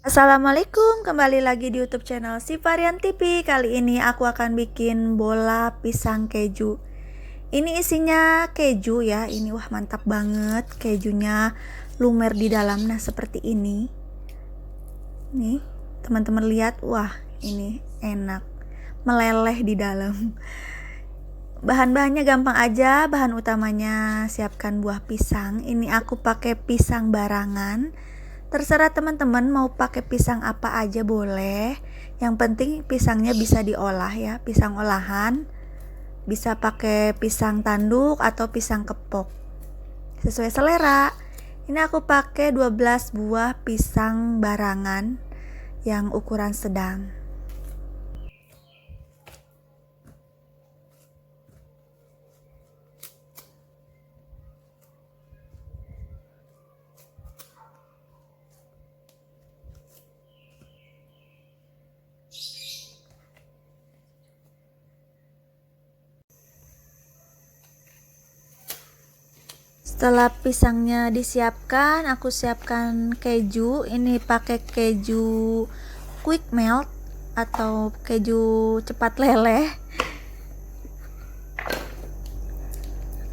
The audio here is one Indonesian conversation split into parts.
Assalamualaikum, kembali lagi di YouTube channel Si Varian TV. Kali ini aku akan bikin bola pisang keju. Ini isinya keju ya. Ini wah mantap banget. Kejunya lumer di dalam. Nah, seperti ini. Nih, teman-teman lihat. Wah, ini enak. Meleleh di dalam. Bahan-bahannya gampang aja. Bahan utamanya siapkan buah pisang. Ini aku pakai pisang barangan Terserah teman-teman mau pakai pisang apa aja boleh. Yang penting pisangnya bisa diolah ya, pisang olahan. Bisa pakai pisang tanduk atau pisang kepok. Sesuai selera. Ini aku pakai 12 buah pisang barangan yang ukuran sedang. Setelah pisangnya disiapkan, aku siapkan keju. Ini pakai keju quick melt atau keju cepat leleh.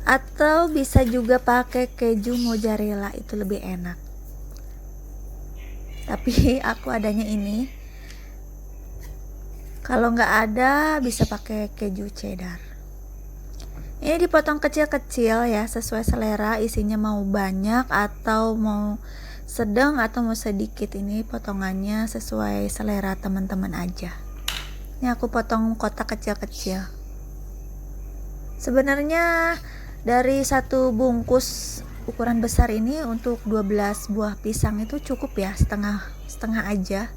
Atau bisa juga pakai keju mozzarella, itu lebih enak. Tapi aku adanya ini. Kalau nggak ada, bisa pakai keju cheddar. Ini dipotong kecil-kecil ya, sesuai selera. Isinya mau banyak atau mau sedang atau mau sedikit. Ini potongannya sesuai selera teman-teman aja. Ini aku potong kotak kecil-kecil. Sebenarnya dari satu bungkus ukuran besar ini untuk 12 buah pisang itu cukup ya, setengah setengah aja.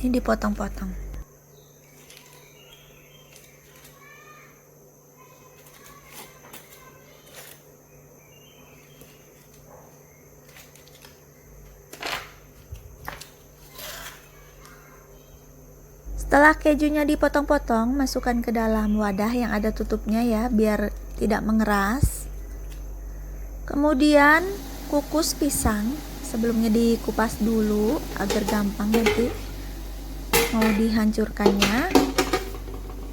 Ini dipotong-potong. Setelah kejunya dipotong-potong, masukkan ke dalam wadah yang ada tutupnya ya, biar tidak mengeras. Kemudian kukus pisang, sebelumnya dikupas dulu agar gampang nanti mau dihancurkannya.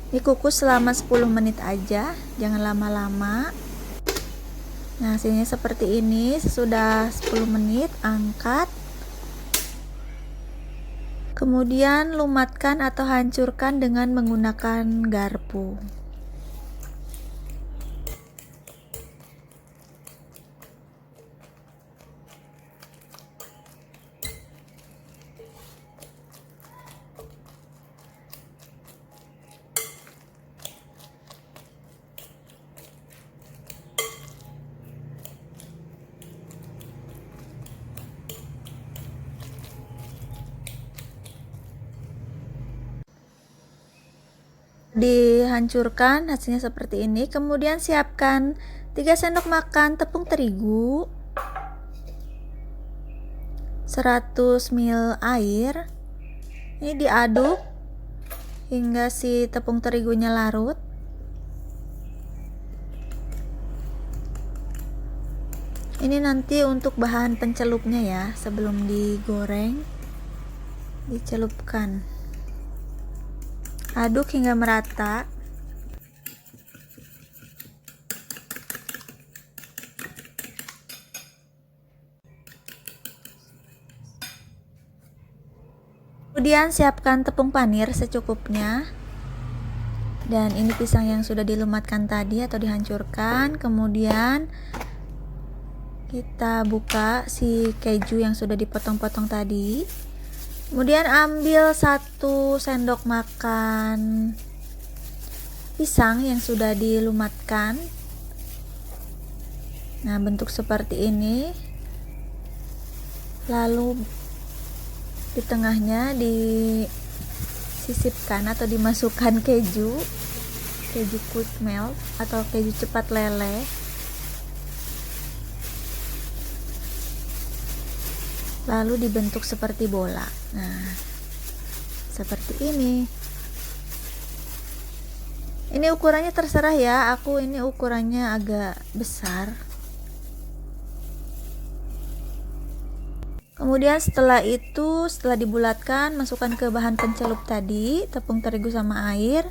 Dikukus selama 10 menit aja, jangan lama-lama. Nah, hasilnya seperti ini. Sesudah 10 menit, angkat Kemudian lumatkan atau hancurkan dengan menggunakan garpu. Dihancurkan hasilnya seperti ini. Kemudian siapkan 3 sendok makan tepung terigu 100 ml air. Ini diaduk hingga si tepung terigunya larut. Ini nanti untuk bahan pencelupnya ya sebelum digoreng dicelupkan Aduk hingga merata. Kemudian siapkan tepung panir secukupnya. Dan ini pisang yang sudah dilumatkan tadi atau dihancurkan. Kemudian kita buka si keju yang sudah dipotong-potong tadi. Kemudian ambil satu sendok makan pisang yang sudah dilumatkan. Nah, bentuk seperti ini. Lalu di tengahnya disisipkan atau dimasukkan keju, keju quick melt atau keju cepat leleh. Lalu dibentuk seperti bola. Nah, seperti ini. Ini ukurannya terserah ya, aku ini ukurannya agak besar. kemudian setelah itu setelah dibulatkan masukkan ke bahan pencelup tadi tepung terigu sama air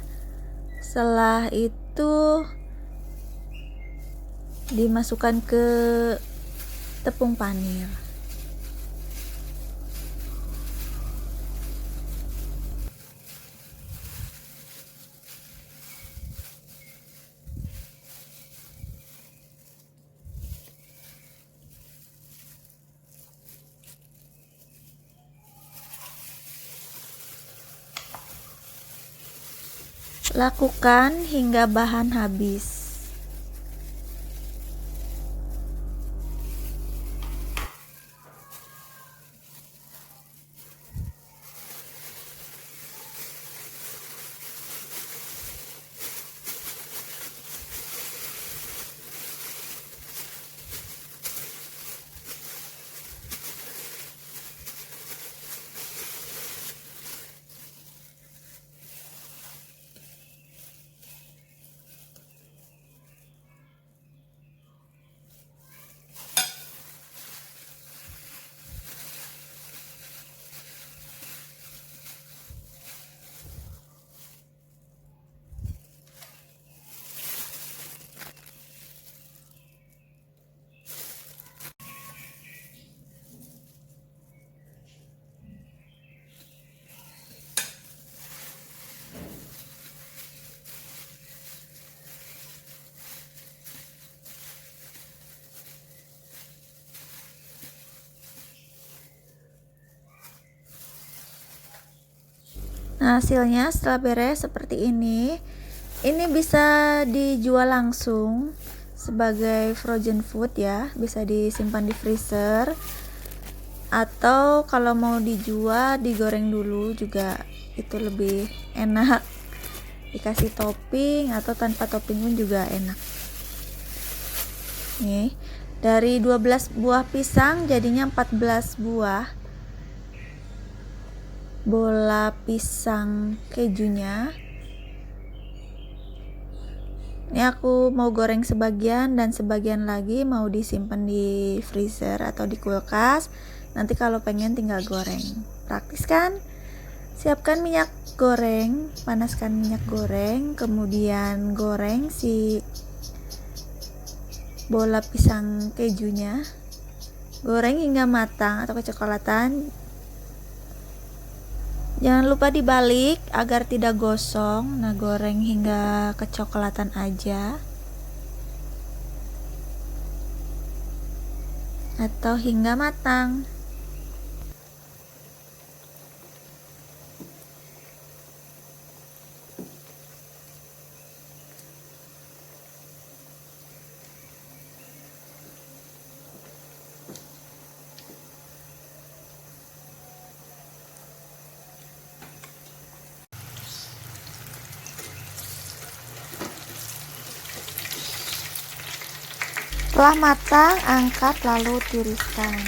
setelah itu dimasukkan ke tepung panir Lakukan hingga bahan habis. Nah, hasilnya setelah beres seperti ini. Ini bisa dijual langsung sebagai frozen food ya, bisa disimpan di freezer. Atau kalau mau dijual digoreng dulu juga itu lebih enak. Dikasih topping atau tanpa topping pun juga enak. Nih, dari 12 buah pisang jadinya 14 buah bola pisang kejunya. Ini aku mau goreng sebagian dan sebagian lagi mau disimpan di freezer atau di kulkas. Nanti kalau pengen tinggal goreng. Praktis kan? Siapkan minyak goreng panaskan minyak goreng kemudian goreng si bola pisang kejunya. Goreng hingga matang atau kecoklatan Jangan lupa dibalik agar tidak gosong. Nah, goreng hingga kecoklatan aja. Atau hingga matang. Setelah matang, angkat lalu tiriskan.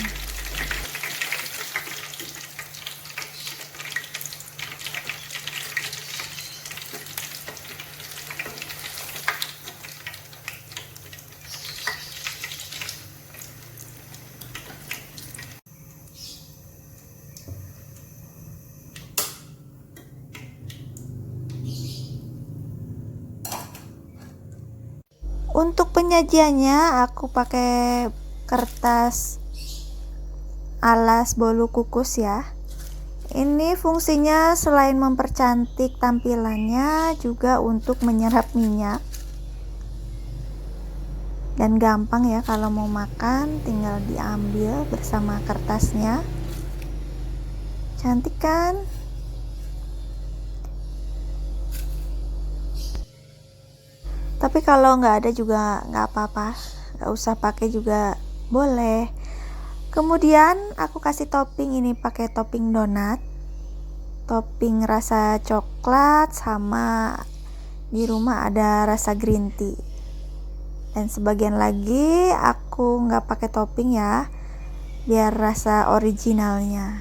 Untuk penyajiannya aku pakai kertas alas bolu kukus ya. Ini fungsinya selain mempercantik tampilannya juga untuk menyerap minyak. Dan gampang ya kalau mau makan tinggal diambil bersama kertasnya. Cantik kan? Tapi kalau nggak ada juga nggak apa-apa. Nggak usah pakai juga boleh. Kemudian aku kasih topping ini pakai topping donat. Topping rasa coklat sama di rumah ada rasa green tea. Dan sebagian lagi aku nggak pakai topping ya biar rasa originalnya.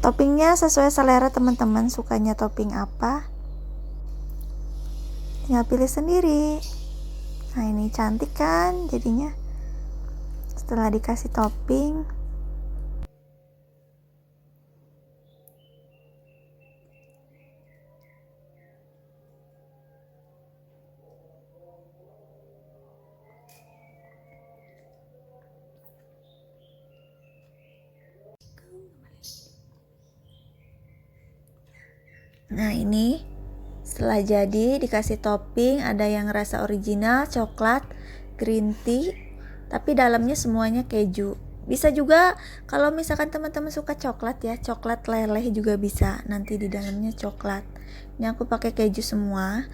Toppingnya sesuai selera teman-teman sukanya topping apa tinggal pilih sendiri. Nah ini cantik kan jadinya. Setelah dikasih topping. Nah ini setelah jadi dikasih topping ada yang rasa original, coklat, green tea, tapi dalamnya semuanya keju. Bisa juga kalau misalkan teman-teman suka coklat ya, coklat leleh juga bisa. Nanti di dalamnya coklat. Ini aku pakai keju semua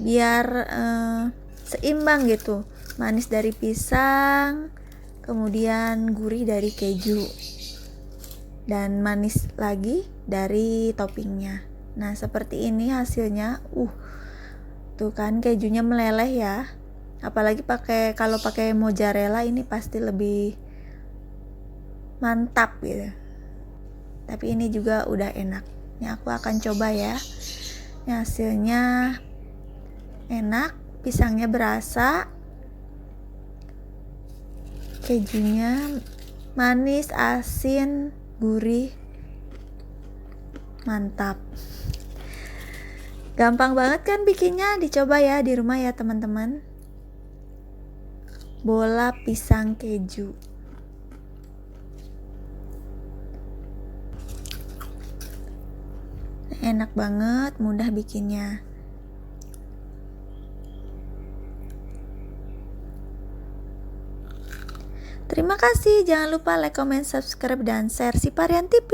biar eh, seimbang gitu. Manis dari pisang, kemudian gurih dari keju. Dan manis lagi dari toppingnya. Nah, seperti ini hasilnya. Uh. Tuh kan kejunya meleleh ya. Apalagi pakai kalau pakai mozzarella ini pasti lebih mantap gitu. Tapi ini juga udah enak. Ini aku akan coba ya. Ini hasilnya enak, pisangnya berasa. Kejunya manis, asin, gurih. Mantap. Gampang banget kan bikinnya, dicoba ya di rumah ya teman-teman. Bola pisang keju. Enak banget, mudah bikinnya. Terima kasih, jangan lupa like, comment, subscribe, dan share si Parian TV.